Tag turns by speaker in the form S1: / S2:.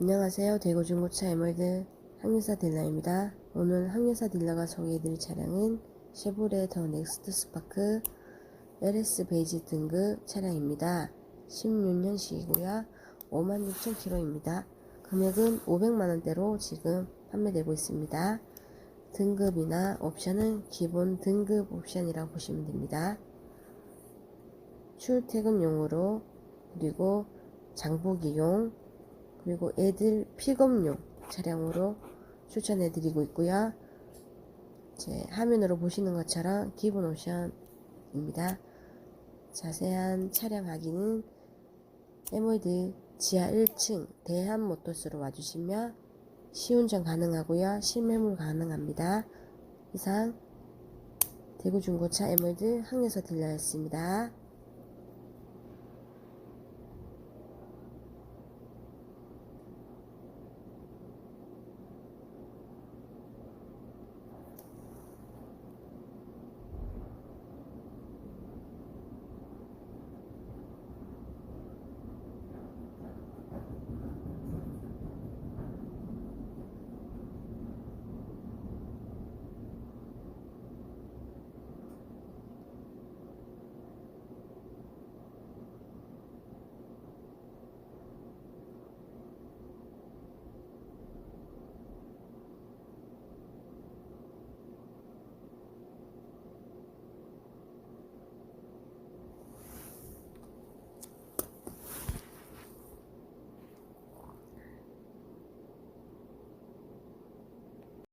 S1: 안녕하세요. 대구 중고차 에멀드 항리사 딜러입니다. 오늘 항리사 딜러가 소개해드릴 차량은 쉐보레 더 넥스트 스파크 LS 베이지 등급 차량입니다. 16년식이고요. 56,000km입니다. 금액은 500만원대로 지금 판매되고 있습니다. 등급이나 옵션은 기본 등급 옵션이라고 보시면 됩니다. 출퇴근용으로 그리고 장보기용 그리고 애들 픽업용 차량으로 추천해 드리고 있고요. 제 화면으로 보시는 것처럼 기본 옵션입니다. 자세한 차량 확인은 에모이드 지하 1층 대한모터스로 와주시면 시운전 가능하고요. 실매물 가능합니다. 이상 대구중고차 에모이드 항에서 딜러였습니다.